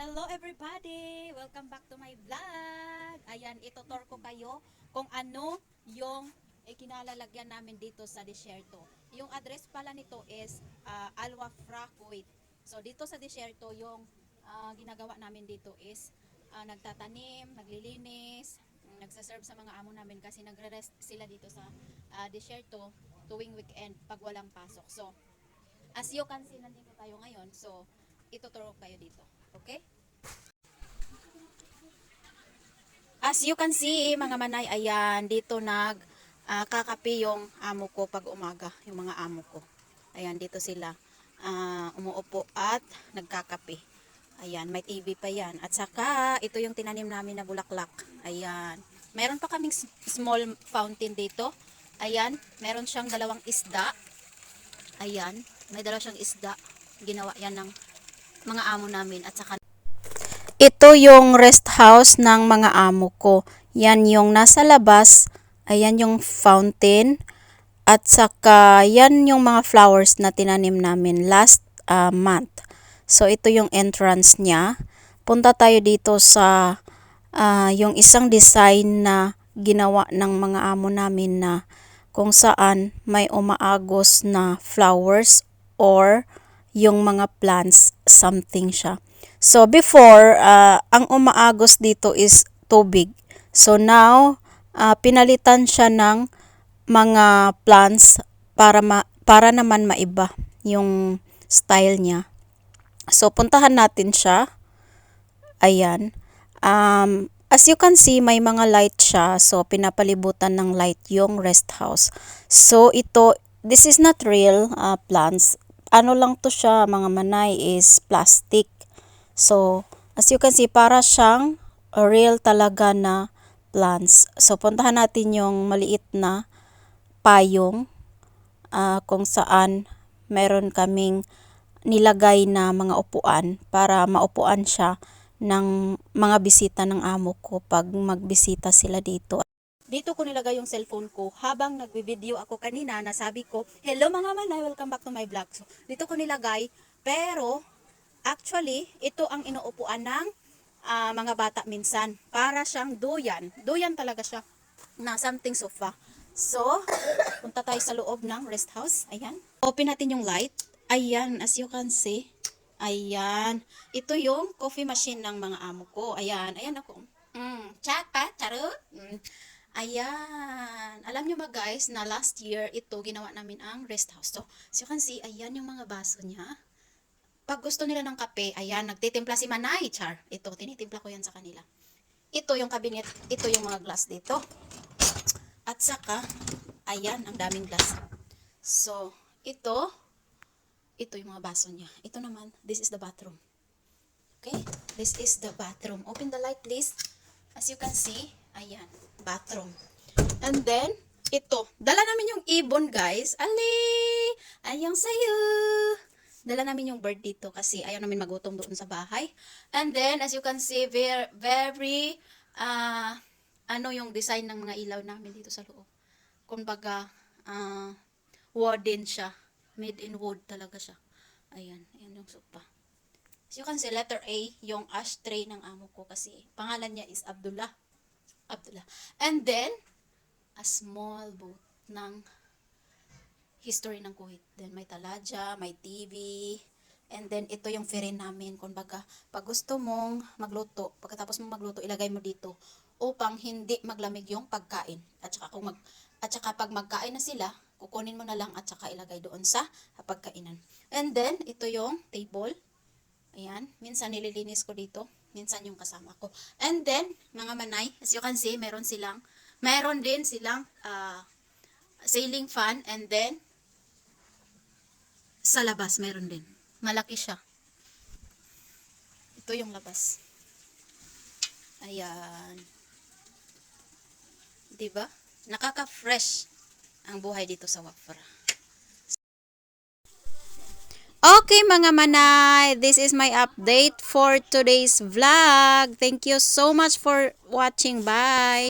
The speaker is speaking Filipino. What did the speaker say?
Hello everybody! Welcome back to my vlog! Ayan, itutor ko kayo kung ano yung eh, kinalalagyan namin dito sa desierto. Yung address pala nito is uh, Alwa Fra, Kuwait. So dito sa desierto, yung ah, ginagawa namin dito is ah, nagtatanim, naglilinis, nagsaserve sa mga amo namin kasi nagre-rest sila dito sa ah, desierto tuwing weekend pag walang pasok. So, as you can see, nandito tayo ngayon. So, ituturo kayo dito. Okay? As you can see, mga manay, ayan, dito nag kakape yung amo ko pag umaga, yung mga amo ko. Ayan, dito sila ah, umuupo at nagkakape. Ayan, may TV pa yan. At saka, ito yung tinanim namin na bulaklak. Ayan. Meron pa kaming small fountain dito. Ayan, meron siyang dalawang isda. Ayan, may dalawa siyang isda. Ginawa yan ng mga amo namin at saka ito yung rest house ng mga amo ko. Yan yung nasa labas. Ayan yung fountain. At saka yan yung mga flowers na tinanim namin last uh, month. So ito yung entrance niya. Punta tayo dito sa ah, yung isang design na ginawa ng mga amo namin na kung saan may umaagos na flowers or yung mga plants, something siya. So before, ah, ang umaagos dito is tubig. So now, ah, pinalitan siya ng mga plants para ma- para naman maiba yung style niya. So puntahan natin siya. Ayan. Um, as you can see, may mga light siya. So, pinapalibutan ng light yung rest house. So, ito, this is not real uh, plants. Ano lang to siya, mga manay, is plastic. So, as you can see, para siyang real talaga na plants. So, puntahan natin yung maliit na payong ah, kung saan meron kaming nilagay na mga upuan para maupuan siya ng mga bisita ng amo ko pag magbisita sila dito. Dito ko nilagay yung cellphone ko habang nagbi-video ako kanina nasabi ko, Hello mga manay, welcome back to my vlog. So, dito ko nilagay pero actually ito ang inuupuan ng ah, mga bata minsan para siyang duyan. Duyan talaga siya na something sofa. So, punta tayo sa loob ng rest house. Ayan. Open natin yung light. Ayan, as you can see. Ayan. Ito yung coffee machine ng mga amo ko. Ayan. Ayan ako. Mm, chat pa, charot. Mm. Ayan. Alam nyo ba guys, na last year, ito, ginawa namin ang rest house. So, as you can see, ayan yung mga baso niya. Pag gusto nila ng kape, ayan, nagtitimpla si Manay, char. Ito, tinitimpla ko yan sa kanila. Ito yung cabinet, ito yung mga glass dito. At saka, ayan, ang daming glass. So, ito, ito yung mga baso niya. Ito naman, this is the bathroom. Okay? This is the bathroom. Open the light, please. As you can see, ayan, bathroom. And then, ito. Dala namin yung ibon, guys. Ali! Ayang sayo! Dala namin yung bird dito kasi ayaw namin magutom doon sa bahay. And then, as you can see, very, very, ah, ano yung design ng mga ilaw namin dito sa loob. Kumbaga, ah, wooden siya. Made in wood talaga siya. Ayan, ayan yung sopa. As you can see, letter A, yung ashtray ng amo ko kasi pangalan niya is Abdullah. Abdullah. And then, a small boat ng history ng Kuwait. Then may taladya, may TV, and then ito yung ferry namin. Kung baga, pag gusto mong magluto, pagkatapos mong magluto, ilagay mo dito upang hindi maglamig yung pagkain. At saka kung mag at saka pag magkain na sila, kukunin mo na lang at saka ilagay doon sa pagkainan. And then ito yung table. Ayan, minsan nililinis ko dito, minsan yung kasama ko. And then, mga manay, as you can see, meron silang, meron din silang ah, ceiling fan and then sa labas meron din. Malaki siya. Ito yung labas. Ayan. 'Di ba? Nakaka-fresh ang buhay dito sa Wafra. Okay mga manay, this is my update for today's vlog. Thank you so much for watching. Bye!